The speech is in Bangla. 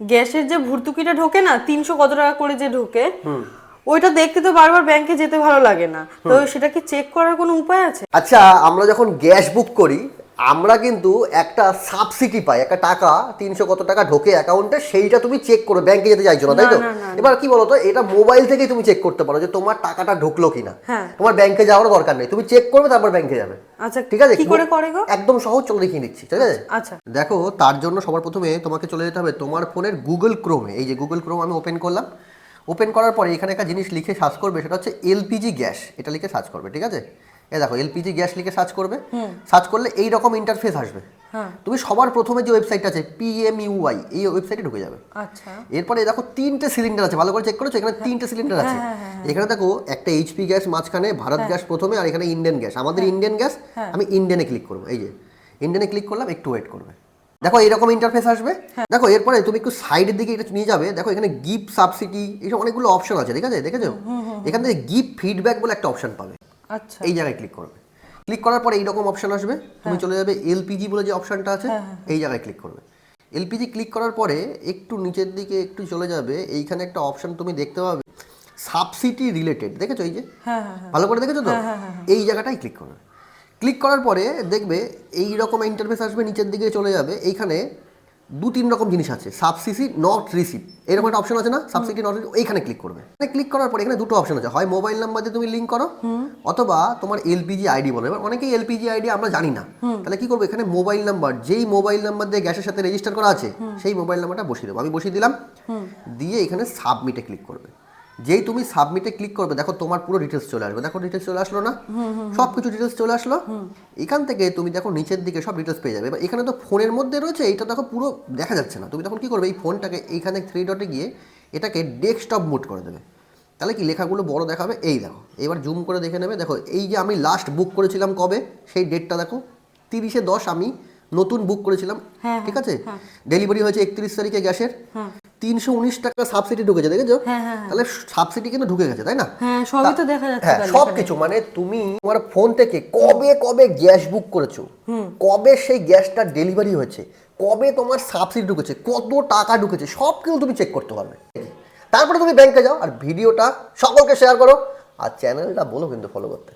গ্যাসের যে ভর্তুকিটা ঢোকে না তিনশো কত টাকা করে যে ঢোকে ওইটা দেখতে তো বারবার ব্যাংকে যেতে ভালো লাগে না। তো সেটা কি চেক করার কোনো উপায় আছে? আচ্ছা আমরা যখন গ্যাস বুক করি আমরা কিন্তু একটা সাবসিডি পাই একটা টাকা তিনশো কত টাকা ঢোকে অ্যাকাউন্টে সেইটা তুমি চেক করো ব্যাংকে যেতে চাইছো না তাই তো। এবার কি বলতো এটা মোবাইল থেকেই তুমি চেক করতে পারো যে তোমার টাকাটা ঢুকলো কিনা। হ্যাঁ। তোমার ব্যাংকে যাওয়ার দরকার নেই তুমি চেক করবে তারপর ব্যাংকে যাবে। আচ্ছা ঠিক আছে? কি করে করে গো? একদম সহজ চলো দেখিয়ে নিচ্ছি ঠিক আছে? আচ্ছা দেখো তার জন্য সবার প্রথমে তোমাকে চলে যেতে হবে তোমার ফোনের গুগল ক্রোমে এই যে গুগল ক্রোম আমি ওপেন করলাম। ওপেন করার পরে এখানে একটা জিনিস লিখে সার্চ করবে সেটা হচ্ছে এলপিজি গ্যাস। এটা লিখে সার্চ করবে ঠিক আছে? এই দেখো এলপিজি গ্যাস লিখে সার্চ করবে সার্চ করলে এই রকম ইন্টারফেস আসবে। হ্যাঁ। তুমি সবার প্রথমে যে ওয়েবসাইট আছে পিএমইউআই এই ওয়েবসাইটে ঢুকে যাবে। আচ্ছা। এরপরে দেখো তিনটে সিলিন্ডার আছে ভালো করে চেক করেছ? এখানে তিনটে সিলিন্ডার আছে। এখানে দেখো একটা এইচপি গ্যাস মাঝখানে ভারত গ্যাস প্রথমে আর এখানে ইন্ডিয়ান গ্যাস। আমাদের ইন্ডিয়ান গ্যাস আমি ইন্ডিয়ানে ক্লিক করব এই যে। ইন্ডিয়ানে ক্লিক করলাম একটু ওয়েট করবে। দেখো এরকম ইন্টারফেস আসবে। দেখো এরপরে তুমি একটু সাইডের দিকে এটা নিয়ে যাবে। দেখো এখানে গিফট সাবসিডি এইসব অনেকগুলো অপশন আছে ঠিক আছে? দেখেছ? এখান থেকে গিফট ফিডব্যাক বলে একটা অপশন পাবে। আচ্ছা। এই জায়গায় ক্লিক করবে। ক্লিক করার পরে এইরকম অপশন আসবে। তুমি চলে যাবে এলপিজি বলে যে অপশনটা আছে এই জায়গায় ক্লিক করবে। এলপিজি ক্লিক করার পরে একটু নিচের দিকে একটু চলে যাবে এইখানে একটা অপশন তুমি দেখতে পাবে সাবসিডি রিলেটেড দেখেছ এই যে? হ্যাঁ হ্যাঁ হ্যাঁ। ভালো করে দেখেছ তো? এই জায়গাটাই ক্লিক করবে। ক্লিক করার পরে দেখবে এই রকম ইন্টারফেস আসবে নিচের দিকে চলে যাবে এইখানে দু তিন রকম জিনিস আছে সাবসিসি নট রিসিভ এরকম একটা অপশন আছে না? সাবসিডি নট এইখানে ক্লিক করবে। এখানে ক্লিক করার পর এখানে দুটো অপশন আছে। হয় মোবাইল নাম্বার দিয়ে তুমি লিঙ্ক করো, অথবা তোমার এলপিজি আইডি বলো। এবার অনেকেই এলপিজি আইডি আমরা জানি না। তাহলে কি করব? এখানে মোবাইল নাম্বার যেই মোবাইল নাম্বার দিয়ে গ্যাসের সাথে রেজিস্টার করা আছে, সেই মোবাইল নাম্বারটা বসিয়ে দেবো। আমি বসিয়ে দিলাম। দিয়ে এখানে সাবমিটে ক্লিক করবে। যেই তুমি সাবমিটে ক্লিক করবে দেখো তোমার পুরো ডিটেলস চলে আসবে। দেখো ডিটেলস চলে আসলো না? সব কিছু ডিটেলস চলে আসলো? এখান থেকে তুমি দেখো নিচের দিকে সব ডিটেলস পেয়ে যাবে। এবার এখানে তো ফোনের মধ্যে রয়েছে এইটা দেখো পুরো দেখা যাচ্ছে না। তুমি তখন কি করবে এই ফোনটাকে এইখানে থ্রি ডটে গিয়ে এটাকে ডেস্কটপ মোড করে দেবে। তাহলে কি লেখাগুলো বড় দেখাবে? এই দেখো। এবার জুম করে দেখে নেবে। দেখো এই যে আমি লাস্ট বুক করেছিলাম কবে? সেই ডেটটা দেখো। তিরিশে দশ আমি নতুন বুক করেছিলাম। হ্যাঁ, ঠিক আছে? ডেলিভারি হয়েছে একত্রিশ তারিখে গ্যাসের। তিনশো উনিশ টাকা সাবসিডি ঢুকেছে দেখেছ? হ্যাঁ, হ্যাঁ, হ্যাঁ। তাহলে সাবসিডি কিন্তু ঢুকে গেছে তাই না? হ্যাঁ সবই তো দেখা যাচ্ছে হ্যাঁ সব কিছু মানে তুমি তোমার ফোন থেকে কবে কবে গ্যাস বুক করেছ? কবে সেই গ্যাসটা ডেলিভারি হয়েছে? কবে তোমার সাবসিডি ঢুকেছে? কত টাকা ঢুকেছে? সব কিছু তুমি চেক করতে পারবে। তারপরে তুমি ব্যাংকে যাও আর ভিডিওটা সকলকে শেয়ার করো। আর চ্যানেলটা বলো কিন্তু ফলো করতে।